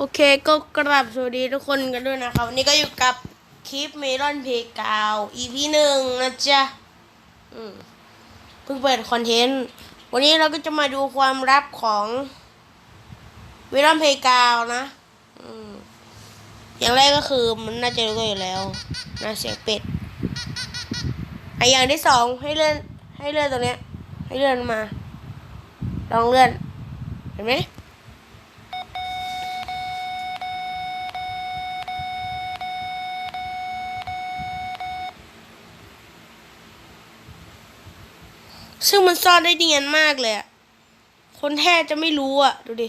โอเคก็กราบสวัสดีทุกคนกันด้วยนะครับวันนี้ก็อยู่กับคลิปเมลอนเพกาว EP หนึ่งนะจ๊ะเพิ่งเปิดคอนเทนต์ วันนี้เราก็จะมาดูความลับของเมลอนเพกาวนะออย่างแรกก็คือมันน่าจะรู้กันอยู่แล้วนะเสียงเป็ดไออย่างที่สองให้เลื่อนให้เลื่อนตรงเนี้ย ให้เลื่อนมา ลองเลื่อน เห็นไหม ซึ่งมันซ่อนได้เนียนมากเลยอะคนแท้จะไม่รู้อะดูดิ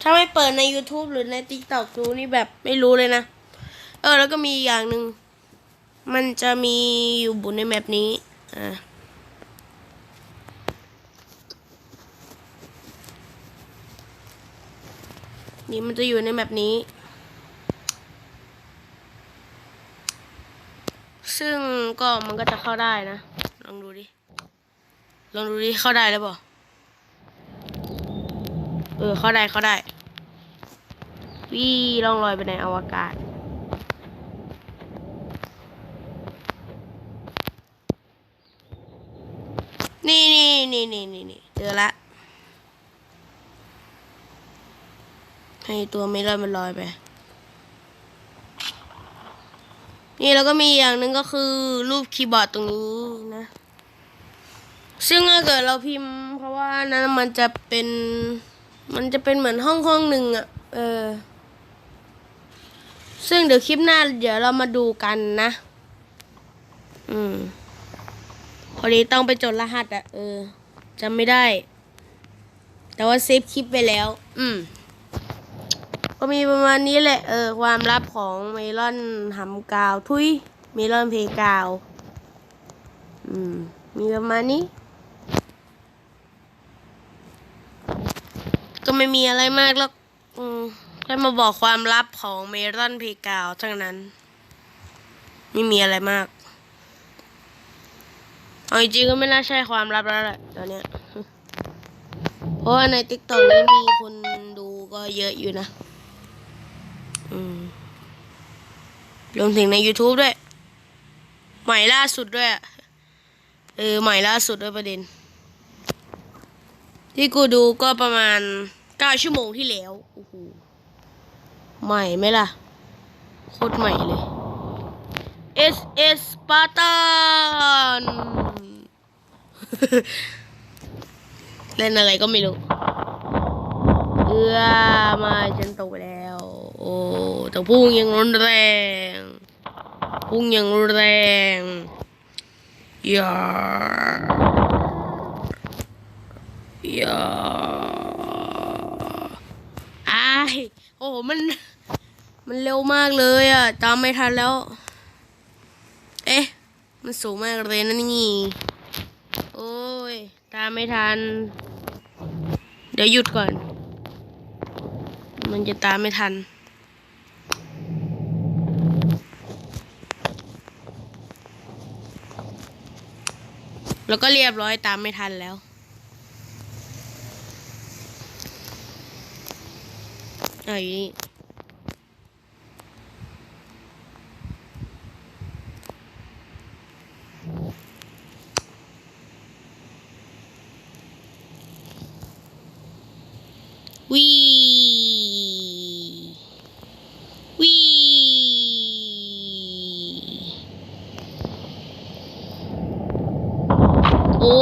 ถ้าไม่เปิดใน YouTube หรือใน TikTok ดูนี่แบบไม่รู้เลยนะ เออ แล้วก็มีอย่างหนึ่ง มันจะมีอยู่บนในแมปนี้ อ่านี่มันจะอยู่ในแมปนี้ ซึ่ง ก็มันก็จะเข้าได้นะ ลองดูดิ ลองดูดิ เข้าได้แล้วเปล่เออ เข้าได้ เข้าได้ วี่ล่องลอยไปในอวกาศ นี่นี่นี่นี่นี่นี่เจอละ ให้ตัวไม่ลอยมันลอยไป นี่แล้วก็มีอย่างหนึ่งก็คือรูปคีย์บอร์ดตรงนี้นะ ซึ่งถ้าเกิดเราพิมพ์ เพราะว่านั้นมันจะเป็น มันจะเป็นเหมือนห้องห้องหนึ่งอะ่ะ เออ ซึ่งเดี๋ยวคลิปหน้าเดี๋ยวเรามาดูกันนะ อืมพอดีต้องไปจดรหัสอะ่ะ เออจำไม่ได้ แต่ว่าเซฟคลิปไปแล้ว อืม ก็มีประมาณนี้แหละ เออ ความลับของเมลอนหำกาว ทุย เมลอนเพกาว อืม มีประมาณนี้ ก็ไม่มีอะไรมากแล้ว อืมแค่มาบอกความลับของเมลอนเพกาวทั้งนั้น ไม่มีอะไรมากเอาจริงก็ไม่น่าใช่ความลับแล้วแหละตอนเนี้ย เพราะว่าในติ๊กต็อกนี้มีคนดูก็เยอะอยู่นะ รวมถึงใน YouTube ด้วย ใหม่ล่าสุดด้วยเออ ใหม่ล่าสุดด้วยประเด็น ที่กูดูก็ประมาณเก้าชั่วโมงที่แล้วโอ้โหใหม่ไหมล่ะ โคตรใหม่เลย S S Spartan เล่นอะไรก็ไม่รู้ เอื้อมาฉันตกไปแล้ว แต่พุ่งยังรุนแรง พุ่งยังรุนแรงอย่าอย่าอ้โอ้โหมัน มันเร็วมากเลยอะ ตามไม่ทันแล้ว เอ๊ะ มันสูงมากเลยนะนี่ โอ้ย ตามไม่ทัน เดี๋ยวหยุดก่อน มันจะตามไม่ทัน แล้วก็เรียบร้อยตามไม่ทันแล้วอะอยู่นี่วีวีโอ้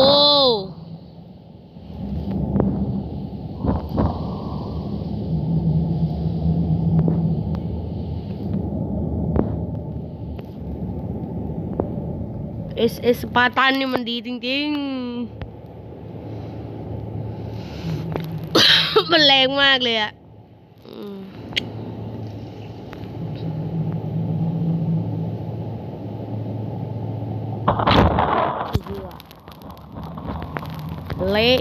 เอสปาตันนี่มันดีจริง ๆ มันแรงมากเลยอะเละ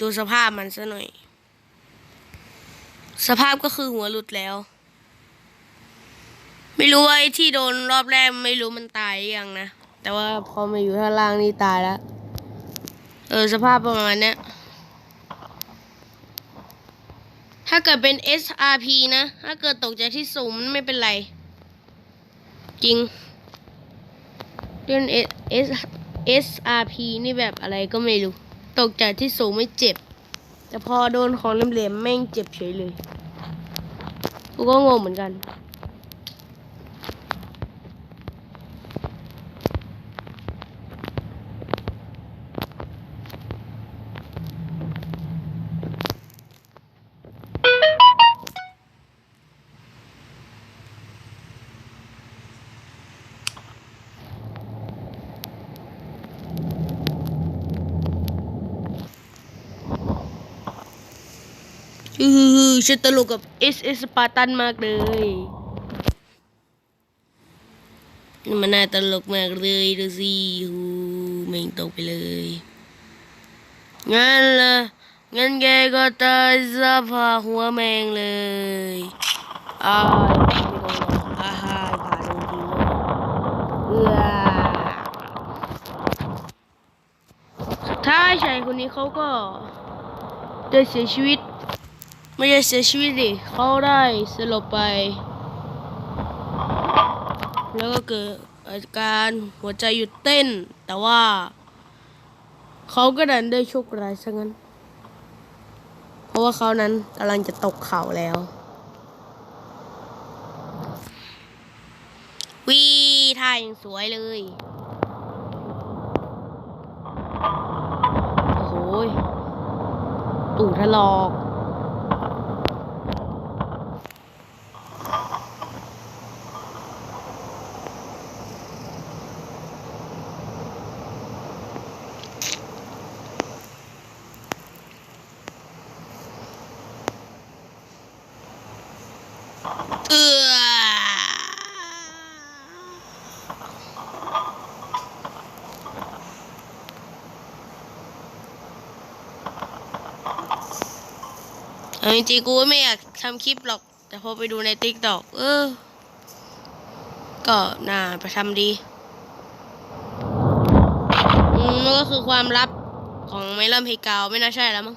ดูสภาพมันซะหน่อย สภาพก็คือหัวหลุดแล้ว ไม่รู้ว่าไอ้ที่โดนรอบแรกไม่รู้มันตายยังนะ แต่ว่าพอมาอยู่ข้างล่างนี่ตายแล้ว เออสภาพประมาณเนี้ย ถ้าเกิดเป็น SRP นะ ถ้าเกิดตกจากที่สูงมันไม่เป็นไร จริงเรื่อง S S SRP นี่แบบอะไรก็ไม่รู้ ตกจากที่สูงไม่เจ็บ แต่พอโดนของเหลมๆแม่งเจ็บเฉยเลย กูก็งงเหมือนกัน ฮือฉันตลกกับ S S สเอสปาตันมากเลยนี่มันน่าตลกมากเลยดูสิฮูแม่งตกไปเลยงั้นละงั้นแกก็ตายซะพาหัวแมงเลยอ้ายไม่โดนหรอกอ้ายผ่าดนทีเลยเอื้อสุดท้ายชายคนนี้เขาก็ได้เสียชีวิต ไม่ได้เสียชีวิตดิเขาได้สลบไป แล้วก็เกิดอาการหัวใจหยุดเต้น แต่ว่า เขาก็ดันได้โชคร้ายซะงั้น เพราะว่าเขานั้นกำลังจะตกเขาแล้ววีท่ายังสวยเลย โอ้โหตู่ถลอก เอือ เอาจริงๆกูไม่อยากทำคลิปหรอก แต่พอไปดูในติ๊กตอกเออ ก็น่าไปทำดีมันก็คือความลับของไม่เริ่มเพกาวไม่น่าใช่แล้วมั้ง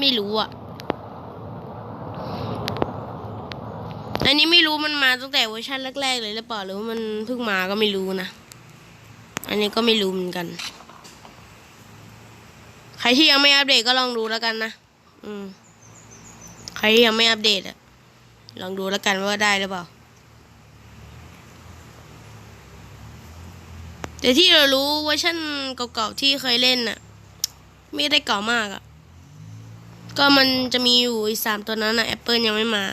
ไม่รู้อะ อันนี้ไม่รู้มันมาตั้งแต่เวอร์ชันแรกๆเลยหรือเปล่าหรือว่ามันเพิ่งมาก็ไม่รู้นะ อันนี้ก็ไม่รู้เหมือนกัน ใครที่ยังไม่อัปเดตก็ลองดูแล้วกันนะ อืม ใครที่ยังไม่อัปเดตอะลองดูแล้วกันว่าได้หรือเปล่า แต่ที่เรารู้เวอร์ชันเก่าๆที่เคยเล่นน่ะ ไม่ได้เก่ามากอะก็มันจะมีอยู่อีสามตัวนั้นอะแอปเปิลยังไม่มา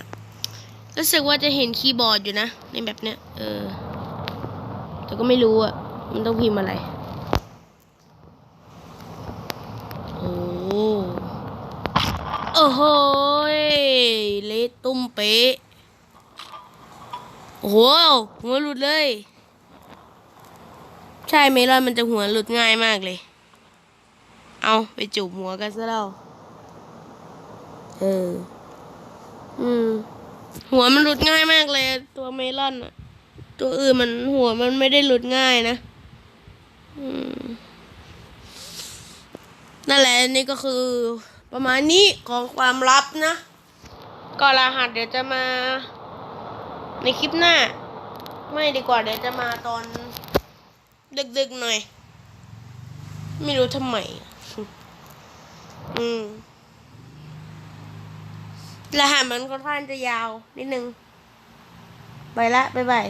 รู้สึกว่าจะเห็นคีย์บอร์ดอยู่นะ ในแบบเนี้ย เออ แต่ก็ไม่รู้อะมันต้องพิมพ์อะไร โอ้โอ้โหเละตุ้มเป๊ะโอ้โหหัวหลุดเลย ใช่เมลอนมันจะหัวหลุดง่ายมากเลย เอาไปจูบหัวกันซะแล้วเออ อืม หัวมันหลุดง่ายมากเลย ตัวเมลอนอะตัวอื่นมันหัวมันไม่ได้หลุดง่ายนะ อืม นั่นแหละนี่ก็คือ ประมาณนี้ของความลับนะ ก็รหัสเดี๋ยวจะมา ในคลิปหน้า ไม่ดีกว่าเดี๋ยวจะมาตอนดึกๆหน่อย ไม่รู้ทำไม อืมรหัสมันค่อนข้างจะยาวนิดนึง ไปละ บ๊ายบาย